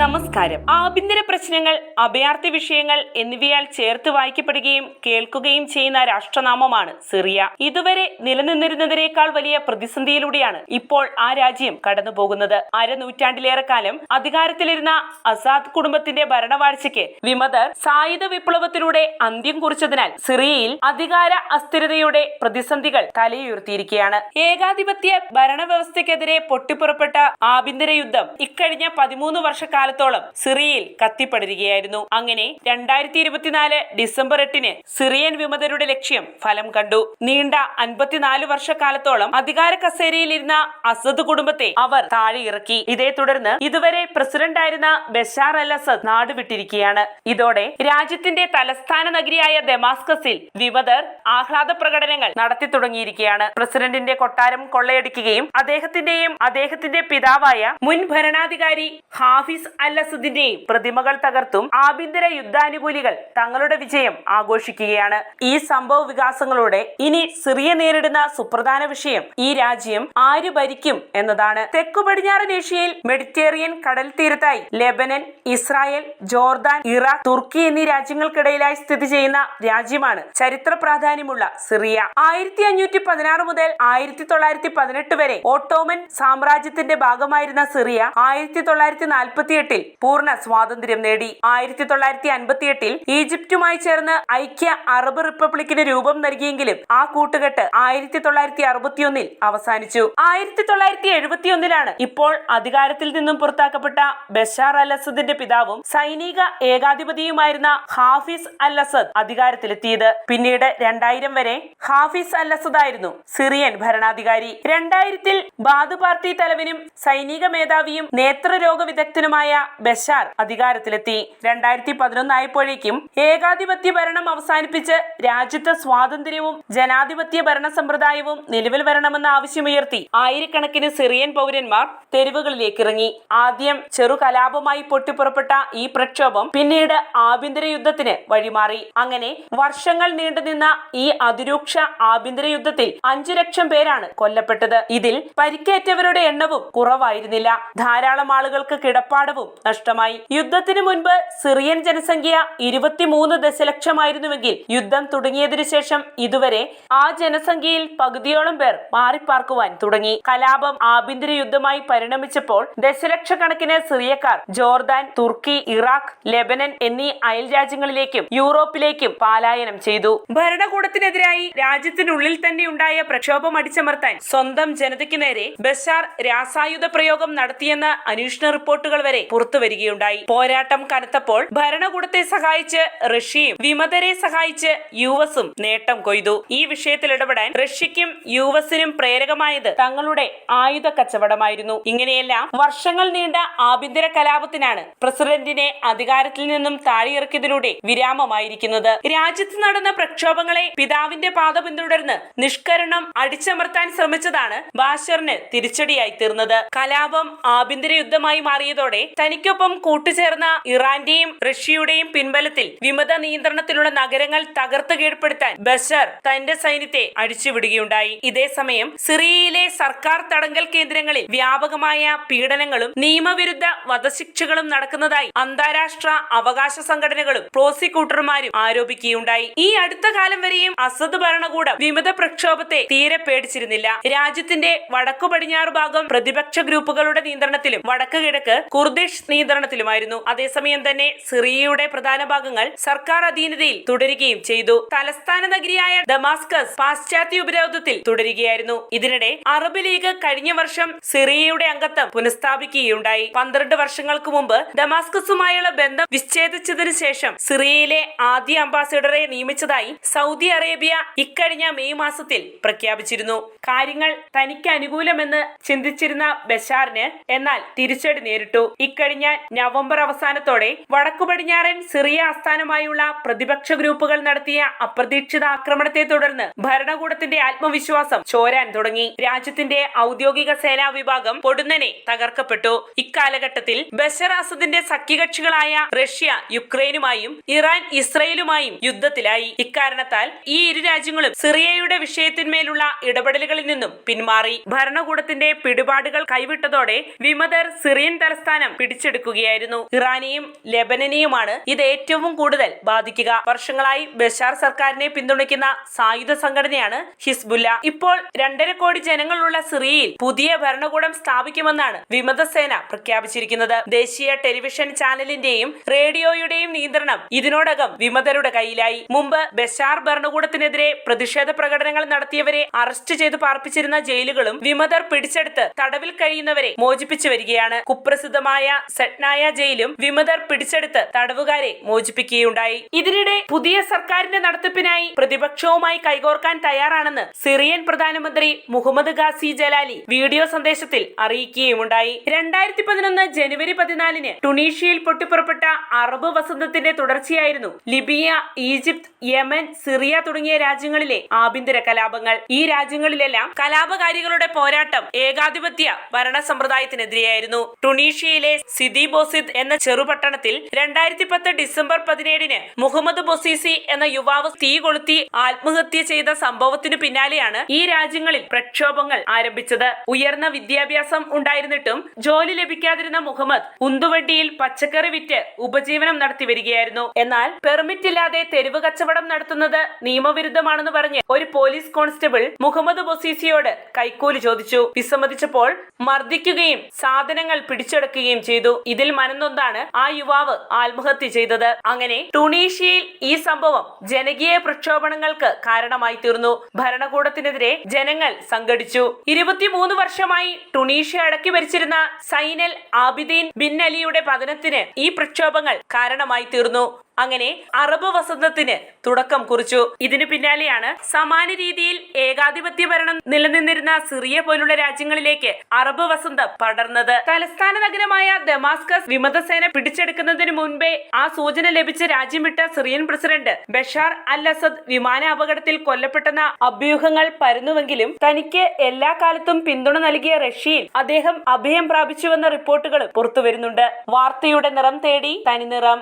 നമസ്കാരം. ആഭ്യന്തര പ്രശ്നങ്ങൾ അഭയാർത്ഥി വിഷയങ്ങൾ എന്നിവയാൽ ചേർത്ത് വായിക്കപ്പെടുകയും കേൾക്കുകയും ചെയ്യുന്ന രാഷ്ട്രനാമമാണ് സിറിയ. ഇതുവരെ നിലനിന്നിരുന്നതിനേക്കാൾ വലിയ പ്രതിസന്ധിയിലൂടെയാണ് ഇപ്പോൾ ആ രാജ്യം കടന്നുപോകുന്നത്. അരനൂറ്റാണ്ടിലേറെ കാലം അധികാരത്തിലിരുന്ന അസാദ് കുടുംബത്തിന്റെ ഭരണവാഴ്ചയ്ക്ക് വിമതർ സായുധ വിപ്ലവത്തിലൂടെ അന്ത്യം കുറിച്ചതിനാൽ സിറിയയിൽ അധികാര അസ്ഥിരതയുടെ പ്രതിസന്ധികൾ തലയുയർത്തിയിരിക്കുകയാണ്. ഏകാധിപത്യ ഭരണവ്യവസ്ഥയ്ക്കെതിരെ പൊട്ടിപ്പുറപ്പെട്ട ആഭ്യന്തര യുദ്ധം ഇക്കഴിഞ്ഞ പതിമൂന്ന് വർഷക്കാലത്തോളം സിറിയയിൽ കത്തിപ്പടരുകയായിരുന്നു. അങ്ങനെ രണ്ടായിരത്തി ഇരുപത്തിനാല് ഡിസംബർ എട്ടിന് സിറിയൻ വിമതരുടെ ലക്ഷ്യം ഫലം കണ്ടു. നീണ്ട അൻപത്തിനാല് വർഷക്കാലത്തോളം അധികാര കസേരയിലിരുന്ന അസദ് കുടുംബത്തെ അവർ താഴെ ഇറക്കി ഇതേ തുടർന്ന് ഇതുവരെ പ്രസിഡന്റായിരുന്ന ബഷാർ അൽ അസദ് നാടുവിട്ടിരിക്കുകയാണ് ഇതോടെ രാജ്യത്തിന്റെ തലസ്ഥാന നഗരിയായ ദമാസ്കസിൽ വിമതർ ആഹ്ലാദ പ്രകടനങ്ങൾ നടത്തി തുടങ്ങിയിരിക്കുകയാണ്. പ്രസിഡന്റിന്റെ കൊട്ടാരം കൊള്ളയടിക്കുകയും അദ്ദേഹത്തിന്റെയും അദ്ദേഹത്തിന്റെ പിതാവായ മുൻ ഭരണാധികാരി ഹാഫിസ് അൽ അസദിന്റെയും പ്രതിമകൾ തകർത്തും ആഭ്യന്തര യുദ്ധാനുകൂലികൾ തങ്ങളുടെ വിജയം ആഘോഷിക്കുകയാണ്. ഈ സംഭവ വികാസങ്ങളോടെ ഇനി സിറിയ നേരിടുന്ന സുപ്രധാന വിഷയം ഈ രാജ്യം ആര് ഭരിക്കും എന്നതാണ്. തെക്കു പടിഞ്ഞാറൻ ഏഷ്യയിൽ മെഡിറ്റേറിയൻ കടൽ തീരത്തായി Lebanon Israel Jordan Iraq Turkey എന്നീ രാജ്യങ്ങൾക്കിടയിലായി സ്ഥിതി ചെയ്യുന്ന രാജ്യമാണ് ചരിത്ര പ്രാധാന്യമുള്ള സിറിയ. ആയിരത്തി അഞ്ഞൂറ്റി പതിനാറ് മുതൽ ആയിരത്തി തൊള്ളായിരത്തി പതിനെട്ട് വരെ ഓട്ടോമൻ സാമ്രാജ്യത്തിന്റെ ഭാഗമായിരുന്ന സിറിയ ആയിരത്തി തൊള്ളായിരത്തി നാൽപ്പത്തി എട്ടിൽ പൂർണ സ്വാതന്ത്ര്യം നേടി. ആയിരത്തി തൊള്ളായിരത്തി അൻപത്തി എട്ടിൽ ഈജിപ്തുമായി ചേർന്ന് ഐക്യ അറബ് റിപ്പബ്ലിക്കിന് രൂപം നൽകിയെങ്കിലും ആ കൂട്ടുകെട്ട് ആയിരത്തി തൊള്ളായിരത്തി അറുപത്തിയൊന്നിൽ അവസാനിച്ചു. ആയിരത്തി തൊള്ളായിരത്തി എഴുപത്തിയൊന്നിലാണ് ഇപ്പോൾ അധികാരത്തിൽ നിന്നും പുറത്താക്കപ്പെട്ട ബഷാർ അൽ അസദിന്റെ പിതാവും സൈനിക ഏകാധിപതിയുമായിരുന്ന ഹാഫിസ് അൽ അസദ് അധികാരത്തിലെത്തിയത്. പിന്നീട് രണ്ടായിരം വരെ ഹാഫിസ് അൽ അസദ് ആയിരുന്നു സിറിയൻ ഭരണാധികാരി. രണ്ടായിരത്തിൽ ബാദ് പാർട്ടി തലവനും സൈനിക മേധാവിയും നേത്രരോഗ വിദഗ്ധനുമായ ബഷാർ അധികാരത്തിലെത്തി. രണ്ടായിരത്തി പതിനൊന്നായപ്പോഴേക്കും ഏകാധിപത്യ ഭരണം അവസാനിപ്പിച്ച് രാജ്യത്ത് സ്വാതന്ത്ര്യവും ജനാധിപത്യ ഭരണ സമ്പ്രദായവും നിലവിൽ വരണമെന്ന് ആവശ്യമുയർത്തി ആയിരക്കണക്കിന് സിറിയൻ പൗരന്മാർ തെരുവുകളിലേക്ക് ഇറങ്ങി ആദ്യം ചെറു കലാപമായി പൊട്ടിപ്പുറപ്പെട്ട ഈ പ്രക്ഷോഭം പിന്നീട് ആഭ്യന്തര യുദ്ധത്തിന് വഴിമാറി. അങ്ങനെ വർഷങ്ങൾ നീണ്ടുനിന്ന ഈ അതിരൂക്ഷ ആഭ്യന്തര യുദ്ധത്തിൽ അഞ്ചു ലക്ഷം പേരാണ് കൊല്ലപ്പെട്ടത്. ഇതിൽ പരിക്കേറ്റവരുടെ എണ്ണവും കുറവായിരുന്നില്ല. ധാരാളം ആളുകൾക്ക് കിടപ്പാടവും നഷ്ടമായി. യുദ്ധത്തിന് മുൻപ് സിറിയൻ ജനസംഖ്യ ഇരുപത്തിമൂന്ന് ദശലക്ഷമായിരുന്നുവെങ്കിൽ യുദ്ധം തുടങ്ങിയതിനു ശേഷം ഇതുവരെ ആ ജനസംഖ്യയിൽ പകുതിയോളം പേർ മാറിപ്പാർക്കുവാൻ തുടങ്ങി. കലാപം ആഭ്യന്തര യുദ്ധമായി പരിണമിച്ചപ്പോൾ ദശലക്ഷക്കണക്കിന് സിറിയക്കാർ ജോർദാൻ തുർക്കി ഇറാഖ് ലെബനൻ എന്നീ അയൽ രാജ്യങ്ങളിലേക്കും യൂറോപ്പിലേക്കും പലായനം ചെയ്തു. ഭരണകൂടത്തിനെതിരായി രാജ്യത്തിനുള്ളിൽ തന്നെ ഉണ്ടായ പ്രക്ഷോഭം അടിച്ചമർത്താൻ സ്വന്തം ജനതയ്ക്ക് നേരെ ബഷാർ രാസായുധ പ്രയോഗം നടത്തിയെന്ന അന്വേഷണ റിപ്പോർട്ടുകൾ വരെ പുറത്തു വരികയുണ്ടായി. പോരാട്ടം കനത്തപ്പോൾ ഭരണകൂടത്തെ സഹായിച്ച് റഷ്യയും വിമതരെ സഹായിച്ച് യു എസും നേട്ടം കൊയ്തു. ഈ വിഷയത്തിൽ ഇടപെടാൻ റഷ്യയ്ക്കും യു എസിനും പ്രേരകമായത് തങ്ങളുടെ ആയുധ കച്ചവടമായിരുന്നു. ഇങ്ങനെയെല്ലാം വർഷങ്ങൾ നീണ്ട ആഭ്യന്തര കലാപത്തിനാണ് പ്രസിഡന്റിനെ അധികാരത്തിൽ നിന്നും താഴെയിറക്കിയതിലൂടെ വിരാമമായിരിക്കുന്നത്. രാജ്യത്ത് നടന്ന പ്രക്ഷോഭങ്ങളെ പിതാവിന്റെ പാത പിന്തുടർന്ന് നിഷ്കരണം അടിച്ചമർത്താൻ ശ്രമിച്ചതാണ് ബാഷറിന് തിരിച്ചടിയായി തീർന്നത്. കലാപം ആഭ്യന്തര യുദ്ധമായി മാറിയതോടെ തനിക്കൊപ്പം കൂട്ടുചേർന്ന ഇറാന്റെയും റഷ്യയുടെയും പിൻബലത്തിൽ വിമത നിയന്ത്രണത്തിലുള്ള നഗരങ്ങൾ തകർത്ത് കീഴ്പ്പെടുത്താൻ ബഷർ തന്റെ സൈന്യത്തെ അഴിച്ചുവിടുകയുണ്ടായി ഇതേസമയം സിറിയയിലെ സർക്കാർ തടങ്കൽ കേന്ദ്രങ്ങളിൽ വ്യാപകമായ പീഡനങ്ങളും നിയമവിരുദ്ധ വധശിക്ഷകളും നടക്കുന്നതായി അന്താരാഷ്ട്ര അവകാശ സംഘടനകളും പ്രോസിക്യൂട്ടർമാരും ആരോപിക്കുകയുണ്ടായി. ഈ അടുത്ത കാലം വരെയും അസദ് ഭരണകൂടം വിമത പ്രക്ഷോഭത്തെ തീരെ പേടിച്ചിരുന്നില്ല. രാജ്യത്തിന്റെ വടക്കു പടിഞ്ഞാറ് ഭാഗം പ്രതിപക്ഷ ഗ്രൂപ്പുകളുടെ നിയന്ത്രണത്തിലും വടക്ക് കിഴക്ക് കുർദിഷ് നിയന്ത്രണത്തിലുമായിരുന്നു. അതേസമയം തന്നെ സിറിയയുടെ പ്രധാന ഭാഗങ്ങൾ സർക്കാർ അധീനതയിൽ തുടരുകയും ചെയ്തു. തലസ്ഥാന നഗരിയായ ഡമാസ്കസ് പാശ്ചാത്യ ഉപരോധത്തിൽ തുടരുകയായിരുന്നു. ഇതിനിടെ അറബ് ലീഗ് കഴിഞ്ഞ വർഷം സിറിയയുടെ അംഗത്വം പുനഃസ്ഥാപിക്കുകയുണ്ടായി. പന്ത്രണ്ട് വർഷങ്ങൾക്ക് മുമ്പ് ഡമാസ്കസുമായുള്ള ബന്ധം വിച്ഛേദിച്ചതിനു ശേഷം സിറിയയിലെ ആദ്യ അംബാസിഡറെ നിയമിച്ചതായി സൗദി അറേബ്യ ഇക്കഴിഞ്ഞ മെയ് മാസത്തിൽ പ്രഖ്യാപിച്ചിരുന്നു. കാര്യങ്ങൾ തനിക്ക് അനുകൂലമെന്ന് ചിന്തിച്ചിരുന്ന ബഷാറിന് എന്നാൽ തിരിച്ചടി നേരിട്ടു. ഇക്കഴിഞ്ഞ നവംബർ അവസാനത്തോടെ വടക്കു പടിഞ്ഞാറൻ സിറിയ ആസ്ഥാനമായുള്ള പ്രതിപക്ഷ ഗ്രൂപ്പുകൾ നടത്തിയ അപ്രതീക്ഷിത ആക്രമണത്തെ തുടർന്ന് ഭരണകൂടത്തിന്റെ ആത്മവിശ്വാസം ചോരാൻ തുടങ്ങി. രാജ്യത്തിന്റെ ഔദ്യോഗിക സേനാ വിഭാഗം പൊടുന്നനെ തകർക്കപ്പെട്ടു. ഇക്കാലഘട്ടത്തിൽ ബഷർ അസദിന്റെ സഖ്യകക്ഷികളായ റഷ്യ യുക്രൈനുമായും ഇറാൻ ഇസ്രയേലുമായും യുദ്ധത്തിലായി. ഇക്കാരണത്താൽ ഈ ഇരു രാജ്യങ്ങളും സിറിയയുടെ വിഷയത്തിന്മേലുള്ള ഇടപെടലുകളിൽ നിന്നും പിന്മാറി. ഭരണകൂടത്തിന്റെ പിടിപാടുകൾ കൈവിട്ടതോടെ വിമതർ സിറിയൻ തലസ്ഥാനം പിടിച്ചെടുക്കുകയായിരുന്നു. ഇറാനെയും ലെബനനെയുമാണ് ഇത് ഏറ്റവും കൂടുതൽ ബാധിക്കുക. വർഷങ്ങളായി ബഷാർ സർക്കാരിനെ പിന്തുണയ്ക്കുന്ന സായുധ സംഘടനയാണ് ഹിസ്ബുല്ല. ഇപ്പോൾ രണ്ടര കോടി ജനങ്ങളുള്ള സിറിയയിൽ പുതിയ ഭരണകൂടം സ്ഥാപിക്കുമെന്നാണ് വിമതസേന പ്രഖ്യാപിച്ചിരിക്കുന്നത്. ദേശീയ ടെലിവിഷൻ ചാനലിന്റെയും റേഡിയോയുടെയും നിയന്ത്രണം ഇതിനോടകം വിമതരുടെ കയ്യിലായി. മുമ്പ് ബഷാർ ഭരണകൂടത്തിനെതിരെ പ്രതിഷേധ പ്രകടനങ്ങൾ നടത്തിയവരെ അറസ്റ്റ് ചെയ്ത് പാർപ്പിച്ചിരുന്ന ജയിലുകളും വിമതർ പിടിച്ചെടുത്ത് തടവിൽ കഴിയുന്നവരെ മോചിപ്പിച്ചു വരികയാണ്. കുപ്രസിദ്ധമായ സെട്നായ ജയിലും വിമതർ പിടിച്ചെടുത്ത് തടവുകാരെ മോചിപ്പിക്കുകയുണ്ടായി. ഇതിനിടെ പുതിയ സർക്കാരിന്റെ നടത്തിപ്പിനായി പ്രതിപക്ഷവുമായി കൈകോർക്കാൻ തയ്യാറാണെന്ന് സിറിയൻ പ്രധാനമന്ത്രി മുഹമ്മദ് ഗാസി ജലാലി വീഡിയോ സന്ദേശത്തിൽ അറിയിക്കുകയുമുണ്ടായി. രണ്ടായിരത്തി പതിനൊന്ന് ജനുവരി പതിനാലിന് ടുണീഷ്യയിൽ പൊട്ടിപ്പുറപ്പെട്ട അറബ് വസന്തത്തിന്റെ തുടർച്ചയായിരുന്നു ലിബിയ ഈജിപ്ത് യമൻ സിറിയ തുടങ്ങിയ രാജ്യങ്ങളിലെ ആഭ്യന്തര കലാപങ്ങൾ. ഈ രാജ്യങ്ങളിലെല്ലാം കലാപകാരികളുടെ പോരാട്ടം ഏകാധിപത്യ ഭരണ സമ്പ്രദായത്തിനെതിരെയായിരുന്നു ടുണീഷ്യയിലെ സിദി ബോസിദ് എന്ന ചെറുപട്ടണത്തിൽ രണ്ടായിരത്തി പത്ത് ഡിസംബർ പതിനേഴിന് മുഹമ്മദ് ബൊസീസി എന്ന യുവാവ് തീ കൊളുത്തി ആത്മഹത്യ ചെയ്ത സംഭവത്തിനു പിന്നാലെയാണ് ഈ രാജ്യങ്ങളിൽ പ്രക്ഷോഭങ്ങൾ ആരംഭിച്ചത്. ഉയർന്ന വിദ്യാഭ്യാസം ഉണ്ടായിരുന്നിട്ടും ജോലി ലഭിക്കാതിരുന്ന മുഹമ്മദ് ഉന്തുവണ്ടിയിൽ പച്ചക്കറി വിറ്റ് ഉപജീവനം നടത്തി വരികയായിരുന്നു. എന്നാൽ പെർമിറ്റ് ഇല്ലാതെ തെരുവ് കച്ചവടം നടത്തുന്നത് നിയമവിരുദ്ധമാണെന്ന് പറഞ്ഞ് ഒരു പോലീസ് കോൺസ്റ്റബിൾ മുഹമ്മദ് ബൊസീസിയോട് കൈക്കൂലി ചോദിച്ചു. വിസമ്മതിച്ചപ്പോൾ മർദ്ദിക്കുകയും സാധനങ്ങൾ പിടിച്ചെടുക്കുകയും ചെയ്തു. ഇതിൽ മനന്നൊന്നാണ് ആ യുവാവ് ആത്മഹത്യ ചെയ്തത്. അങ്ങനെ ടുണീഷ്യയിൽ ഈ സംഭവം ജനകീയ പ്രക്ഷോഭങ്ങൾക്ക് കാരണമായി തീർന്നു. ഭരണകൂടത്തിനെതിരെ ജനങ്ങൾ സംഘടിച്ചു. ഇരുപത്തിമൂന്ന് വർഷമായി ടുണീഷ്യ അടക്കി ഭരിച്ചിരുന്ന സൈനൽ ആബിദീൻ ബിൻ അലിയുടെ പതനത്തിന് ഈ പ്രക്ഷോഭങ്ങൾ കാരണമായി തീർന്നു. അങ്ങനെ അറബ് വസന്തത്തിന് തുടക്കം കുറിച്ചു. ഇതിനു പിന്നാലെയാണ് സമാന രീതിയിൽ ഏകാധിപത്യ ഭരണം നിലനിന്നിരുന്ന സിറിയ പോലുള്ള രാജ്യങ്ങളിലേക്ക് അറബ് വസന്തം പടർന്നത്. തലസ്ഥാന നഗരമായ ദമാസ്കസ് വിമതസേന പിടിച്ചെടുക്കുന്നതിന് മുൻപേ ആ സൂചന ലഭിച്ച രാജ്യം വിട്ട Syrian president Bashar al Assad വിമാന അപകടത്തിൽ കൊല്ലപ്പെട്ടെന്ന അഭ്യൂഹങ്ങൾ പരന്നുവെങ്കിലും തനിക്ക് എല്ലാ കാലത്തും പിന്തുണ നൽകിയ റഷ്യയിൽ അദ്ദേഹം അഭയം പ്രാപിച്ചുവെന്ന റിപ്പോർട്ടുകൾ പുറത്തുവരുന്നുണ്ട്. വാർത്തയുടെ നിറം തേടി തനിനിറം.